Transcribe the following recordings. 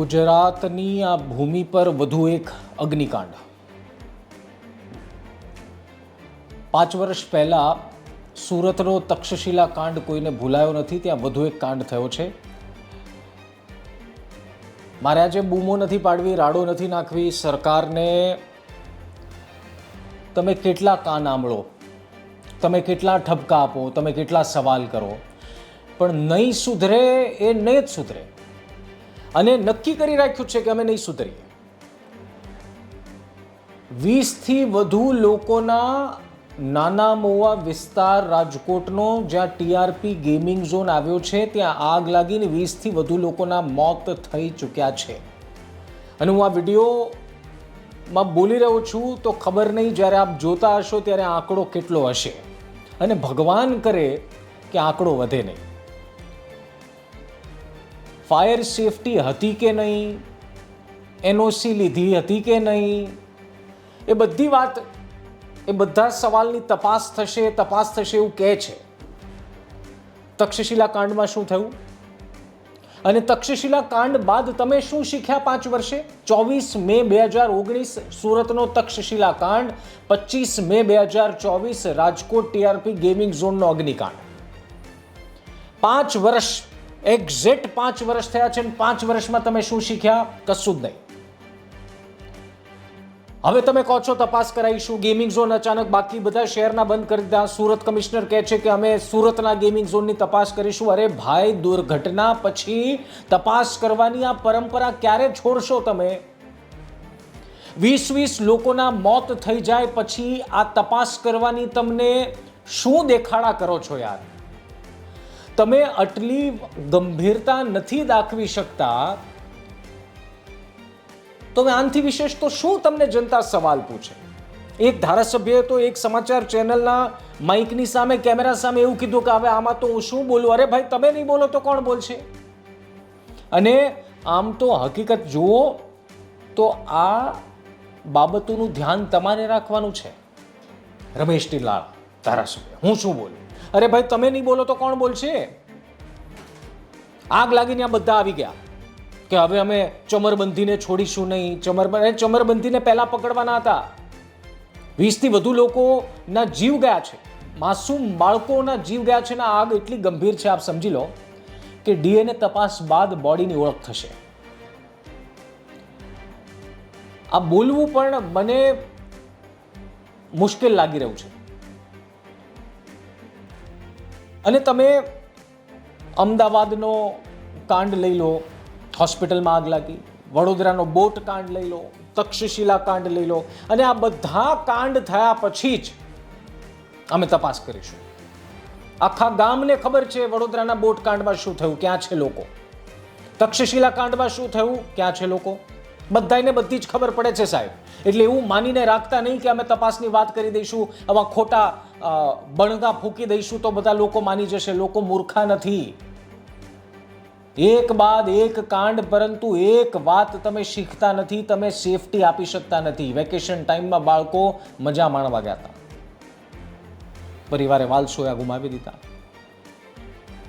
ગુજરાતની આ ભૂમિ પર વધુ એક અગ્નિકાંડ. પાંચ વર્ષ પહેલા સુરતનો તક્ષશિલા કાંડ કોઈને ભૂલાયો નથી, ત્યાં વધુ એક કાંડ થયો છે. મારે આજે બૂમો નથી પાડવી, રાડો નથી નાખવી, સરકારને તમે કેટલા કાન આંબળો, તમે કેટલા ઠપકા આપો, તમે કેટલા સવાલ કરો, પણ નહીં સુધરે એ નહીં જ સુધરે. અને નક્કી કરી રાખ્યું છે કે અમે નહીં સુધરીએ. વીસથી વધુ લોકોના નાના મોવા વિસ્તાર રાજકોટનો જ્યાં ટીઆરપી ગેમિંગ ઝોન આવ્યો છે, ત્યાં આગ લાગીને વીસથી વધુ લોકોના મોત થઈ ચૂક્યા છે. અને હું આ વિડીયોમાં બોલી રહ્યો છું તો ખબર નહીં જ્યારે આપ જોતા હશો ત્યારે આંકડો કેટલો હશે. અને ભગવાન કરે કે આંકડો વધે નહીં. ફાયર સેફટી હતી કે નહીં? એનઓસી લીધી હતી કે નહીં? એ બધી વાત, એ બધા સવાલની તપાસ થશે તપાસ થશે એવું કહે છે. તક્ષશિલા કાંડમાં શું થયું? અને તક્ષશિલા કાંડ બાદ તમે શું શીખ્યા પાંચ વર્ષે? ચોવીસ મે બે હજાર ઓગણીસ સુરતનો તક્ષશિલા કાંડ, પચીસ મે બે હજાર ચોવીસ રાજકોટ ટીઆરપી ગેમિંગ ઝોનનો અગ્નિકાંડ. પાંચ વર્ષ એક્ઝેક્ટ પાંચ વર્ષ થયા છે પાંચ વર્ષમાં તમે શું શીખ્યા? કશું જ નહીં. હવે તમે કહો છો તપાસ કરાવીશું. ગેમિંગ ઝોન અચાનક બાકી બધા શહેરના બંધ કરી દીધા. સુરત કમિશનર કહે છે કે અમે સુરતના ગેમિંગ ઝોનની તપાસ કરીશું. અરે ભાઈ, દુર્ઘટના પછી તપાસ કરવાની આ પરંપરા ક્યારે છોડશો તમે? વીસ વીસ લોકોના મોત થઈ જાય પછી આ તપાસ કરવાની તમને શું દેખાડા કરો છો યાર? તમે આટલી ગંભીરતા નથી દાખવી શકતા, તો આનથી વિશેષ તો શું તમને જનતા સવાલ પૂછે? એક ધારાસભ્યએ તો એક સમાચાર ચેનલના માઇકની સામે, કેમેરા સામે એવું કીધું કે હવે આમાં તો હું શું બોલું? અરે ભાઈ, તમે નહીં બોલો તો કોણ બોલશે? અને આમ તો હકીકત જુઓ, તો આ બાબતોનું ધ્યાન તમારે રાખવાનું છે. રમેશ ટીલાળ, ધારાસભ્ય, હું શું બોલું? અરે ભાઈ, તમે નહીં બોલો તો કોણ બોલશે? આગ લાગીને આ બધા આવી ગયા કે હવે અમે ચમરબંધીને છોડીશું નહીં. ચમરબંધ ચમરબંધીને પહેલા પકડવાના હતા. વીસથી વધુ લોકોના જીવ ગયા છે. માસૂમ બાળકોના જીવ ગયા છે ને આગ એટલી ગંભીર છે, આપ સમજી લો કે ડીએનએ તપાસ બાદ બોડીની ઓળખ થશે. આ બોલવું પણ મને મુશ્કેલ લાગી રહ્યું છે. અને તમે અમદાવાદનો કાંડ લઈ લો, હોસ્પિટલમાં આગ લાગી, વડોદરાનો બોટ કાંડ લઈ લો, તક્ષશિલા કાંડ લઈ લો, અને આ બધા કાંડ થયા પછી જ અમે તપાસ કરીશું. આખા ગામને ખબર છે વડોદરાના બોટ કાંડમાં શું થયું, ક્યાં છે લોકો? તક્ષશિલા કાંડમાં શું થયું, ક્યાં છે લોકો? બધાને બધી જ ખબર પડે છે સાહેબ. એટલે એવું માનીને રાખતા નહીં કે અમે તપાસની વાત કરી દઈશું, આવા ખોટા બણગા ફૂંકી દઈશું તો બધા લોકો માની જશે, લોકો મૂર્ખા નથી. એક બાદ એક કાંડ, પરંતુ એક વાત તમે શીખતા નથી, તમે સેફટી આપી શકતા નથી. વેકેશન ટાઈમમાં બાળકો મજા માણવા ગયા હતા. પરિવારે વાલ સોયા ગુમાવી દીધા.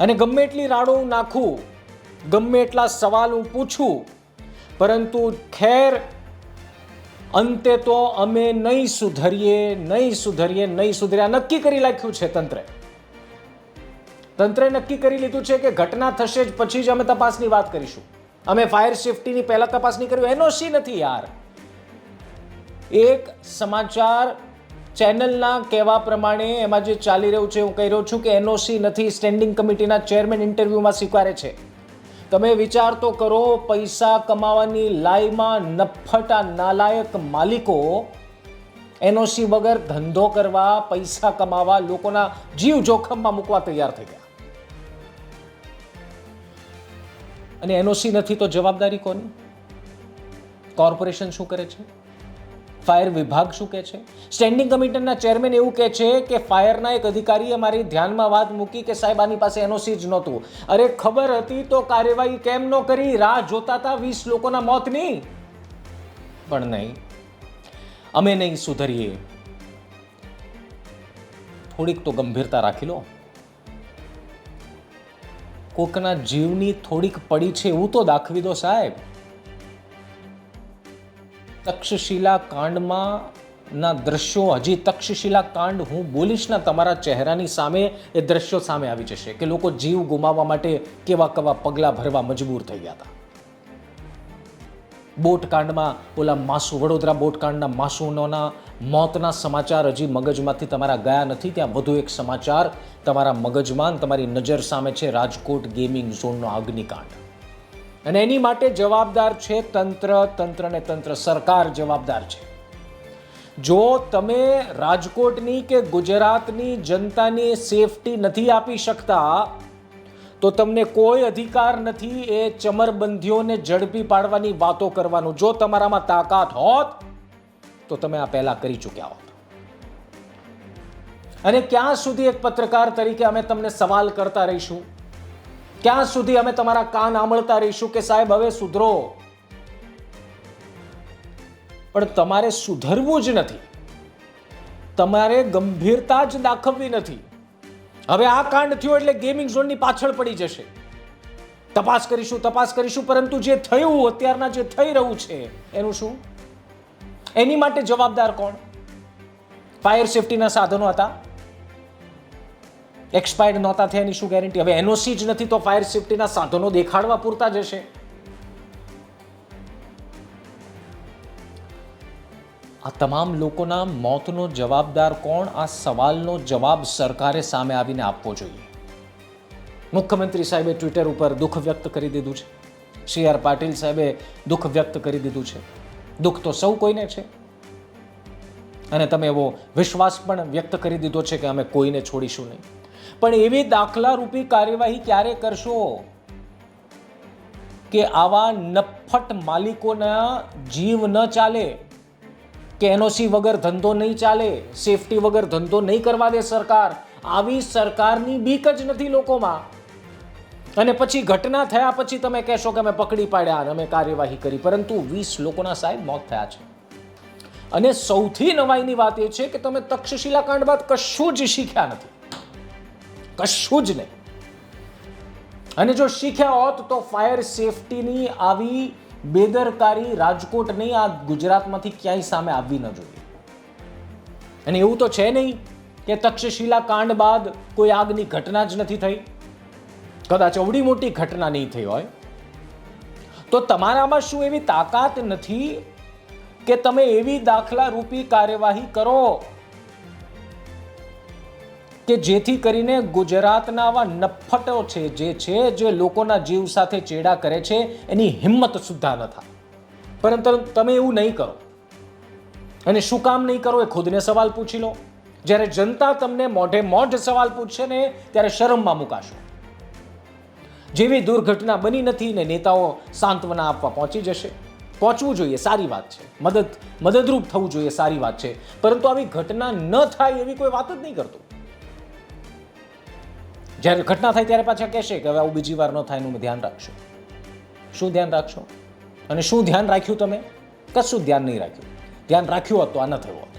અને ગમે એટલી રાડો હું નાખું, ગમે એટલા સવાલ હું પૂછું, પરંતુ ખેર, અંતે તો અમે નહીં સુધરીએ નહીં સુધરીએ, નહીં સુધર્યા નક્કી કરી નાખ્યું છે તંત્રે. તંત્રે નક્કી કરી લીધું છે કે ઘટના થશે જ પછી જ અમે તપાસની વાત કરીશું. અમે ફાયર સેફટીની પહેલા તપાસ નહીં કર્યું એનઓસી નથી યાર. એક સમાચાર ચેનલના કહેવા પ્રમાણે એમાં જે ચાલી રહ્યું છે, હું કહી રહ્યો છું કે એનઓસી નથી, સ્ટેન્ડિંગ કમિટીના ચેરમેન ઇન્ટરવ્યુમાં સ્વીકારે છે. તમે વિચાર તો કરો, પૈસા કમાવાની લાઈમાં નફટા નાલાયક માલિકો એનઓસી વગર ધંધો કરવા, પૈસા કમાવા, લોકોના જીવ જોખમમાં મૂકવા તૈયાર થઈ ગયા. અને એનઓસી નથી તો જવાબદારી કોની? કોર્પોરેશન શું કરે છે? ફાયર વિભાગ શું કહે છે? સ્ટેન્ડિંગ કમિટીના ચેરમેન એવું કહે છે કે ફાયરના એક અધિકારીએ મારી ધ્યાનમાં વાત મૂકી કે સાહેબ, આની પાસે એનઓસી જ નહોતું. અરે ખબર હતી તો કાર્યવાહી કેમ ન કરી? રાહ જોતા હતા વીસ લોકોના મોતની પણ નહીં. અમે નહીં સુધરીએ. થોડીક તો ગંભીરતા રાખી લો. કોકના જીવની થોડીક પડી છે એવું તો દાખવી દો સાહેબ. તક્ષશિલા કાંડમાં ના દ્રશ્યો, હજી તક્ષશિલા કાંડ હું બોલીશ ના, તમારા ચહેરાની સામે એ દ્રશ્યો સામે આવી જશે કે લોકો જીવ ગુમાવવા માટે કેવા કેવા પગલાં ભરવા મજબૂર થઈ ગયા હતા. બોટકાંડમાં ઓલા માસુ, વડોદરા બોટકાંડના માસુનોના મોતના સમાચાર હજી મગજમાંથી તમારા ગયા નથી. ત્યાં વધુ એક સમાચાર તમારા મગજમાં તમારી નજર સામે છે, રાજકોટ ગેમિંગ ઝોનનો અગ્નિકાંડ. અને એની માટે જવાબદાર છે તંત્ર તંત્ર ને તંત્ર સરકાર જવાબદાર છે. જો તમે રાજકોટની કે ગુજરાતની જનતાની સેફટી નથી આપી શકતા તો તમને કોઈ અધિકાર નથી એ ચમરબંધીઓને ઝડપી પાડવાની વાતો કરવાનું. જો તમારામાં તાકાત હોત, તો તમે આ પહેલા કરી ચૂક્યા હોત. અને ક્યાં સુધી એક પત્રકાર તરીકે અમે તમને સવાલ કરતા રહીશું? ક્યાં સુધી અમે તમારા કાન આંબળતા રહીશું કે સાહેબ, હવે સુધરો? પણ તમારે સુધરવું જ નથી. તમારે ગંભીરતા જ દાખવવી નથી. હવે આ કાંડ થયો એટલે ગેમિંગ ઝોનની પાછળ પડી જશે. તપાસ કરીશું તપાસ કરીશું, પરંતુ જે થયું, અત્યારના જે થઈ રહ્યું છે, એનું શું? એની માટે જવાબદાર કોણ? ફાયર સેફટીના સાધનો હતા. એક્સપાયર્ડ નહોતા થયા એની શું ગેરંટી હવે એનઓસી જ નથી તો ફાયર સેફટીના સાધનો દેખાડવા પૂરતા જ હશે. આ તમામ લોકોના મોતનો જવાબદાર કોણ? આ સવાલનો જવાબ સરકારે સામે આવીને આપવો જોઈએ. મુખ્યમંત્રી સાહેબે ટ્વિટર ઉપર દુઃખ વ્યક્ત કરી દીધું છે. સી આર પાટીલ સાહેબે દુઃખ વ્યક્ત કરી દીધું છે. દુઃખ તો સૌ કોઈને છે. અને તમે એવો વિશ્વાસ પણ વ્યક્ત કરી દીધો છે કે અમે કોઈને છોડીશું નહીં. પણ એવી દાખલારૂપી કાર્યવાહી ક્યારે કરશો કે આવા નફટ માલિકોના જીવ ન ચાલે? કે એનઓસી વગર ધંધો નહીં ચાલે સેફટી વગર ધંધો નહીં કરવા દે સરકાર, આવી સરકારની બીક જ નથી લોકોમાં. અને પછી ઘટના થયા પછી તમે કહેશો કે અમે પકડી પાડ્યા અને અમે કાર્યવાહી કરી, પરંતુ વીસ લોકોના સાહેબ મોત થયા છે. અને સૌથી નવાઈની વાત એ છે કે તમે તક્ષશિલા કાંડ બાદ કશું જ શીખ્યા નથી. કશું જ નહીં. અને જો શીખ્યા હોત તો ફાયર સેફટીની આવી બેદરકારી રાજકોટની આ ગુજરાતમાંથી ક્યાંય સામે આવવી ન જોઈએ. અને એવું તો છે નહીં કે તક્ષશિલા કાંડ બાદ કોઈ આગની ઘટના જ નથી થઈ. કદાચ અવડી મોટી ઘટના નહીં થઈ હોય. તો તમારામાં શું એવી તાકાત નથી કે તમે એવી દાખલા રૂપી કાર્યવાહી કરો કે જેથી કરીને ગુજરાતના આવા નફ્ફટો છે, જે છે, જે લોકોના જીવ સાથે ચેડા કરે છે, એની હિંમત સુદ્ધા ન થાય. પરંતુ તમે એવું નહીં કરો. અને શું કામ નહીં કરો એ ખુદને સવાલ પૂછી લો. જ્યારે જનતા તમને મોઢે મોઢ સવાલ પૂછશે ને, ત્યારે શરમમાં મુકાશો. જેવી દુર્ઘટના બની નથી ને નેતાઓ સાંત્વના આપવા પહોંચી જશે. પહોંચવું જોઈએ, સારી વાત છે. મદદ, મદદરૂપ થવું જોઈએ, સારી વાત છે. પરંતુ આવી ઘટના ન થાય એવી કોઈ વાત જ નહીં કરતું. જ્યારે ઘટના થાય ત્યારે પાછા કહેશે કે હવે આવું બીજી વાર ન થાય એનું ધ્યાન રાખશો. શું ધ્યાન રાખશો? અને શું ધ્યાન રાખ્યું તમે? કશું ધ્યાન નહીં રાખ્યું. ધ્યાન રાખ્યું હોત તો આ ન થયું હોત.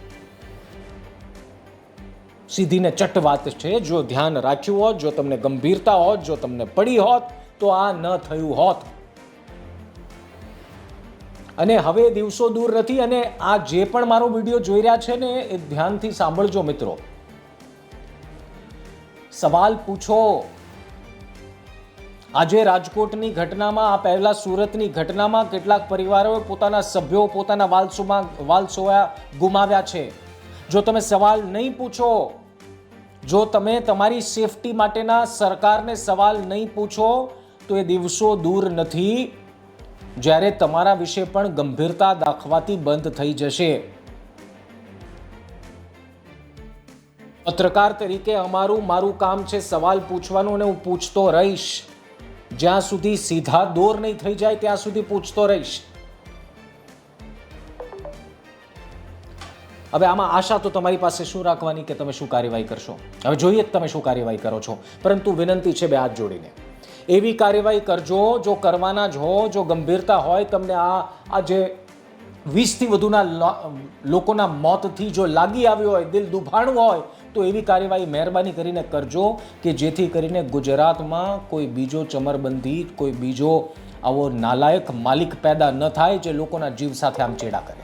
સીધીને ચટ વાત છે, જો ધ્યાન રાખ્યું હોત, જો તમને ગંભીરતા હોત, જો તમને પડી હોત, તો આ ન થયું હોત. અને હવે દિવસો દૂર નથી અને આ જે પણ મારો વીડિયો જોઈ રહ્યા છે ને, એ ધ્યાનથી સાંભળજો મિત્રો. સવાલ પૂછો. આજે રાજકોટની ઘટનામાં, આ પહેલા સુરતની ઘટનામાં કેટલાક પરિવારોએ પોતાના સભ્યો, પોતાના વાલસોમાં, વાલસોયા ગુમાવ્યા છે. જો તમે સવાલ નહીં પૂછો, જો તમે તમારી સેફટી માટેના સરકારને સવાલ નહીં પૂછો, તો એ દિવસો દૂર નથી. જ્યારે તમારા વિશે પણ ગંભીરતા દાખવાથી બંધ થઈ જશે. પત્રકાર તરીકે અમારું મારું કામ છે સવાલ પૂછવાનું અને હું પૂછતો રહીશ. જ્યાં સુધી સીધા દોર નહીં થઈ જાય ત્યાં સુધી પૂછતો રહીશ. હવે આમાં આશા તો તમારી પાસે શું રાખવાની કે તમે શું કાર્યવાહી કરશો? હવે જોઈએ તમે શું કાર્યવાહી કરો છો. પરંતુ વિનંતી છે બે હાથ જોડીને. એવી કાર્યવાહી કરજો, જો કરવાના જ હો, જો ગંભીરતા હોય તમને આ આ જે વીસથી વધુના લોકોના મોતથી જો લાગી આવ્યો હોય, દિલ દુભાણું હોય તો એવી કાર્યવાહી મહેરબાની કરીને કરજો કે જેથી કરીને ગુજરાતમાં કોઈ બીજો ચમરબંધી, કોઈ બીજો આવો નાલાયક માલિક પેદા ન થાય જે લોકોના જીવ સાથે આમ ચેડા કરે.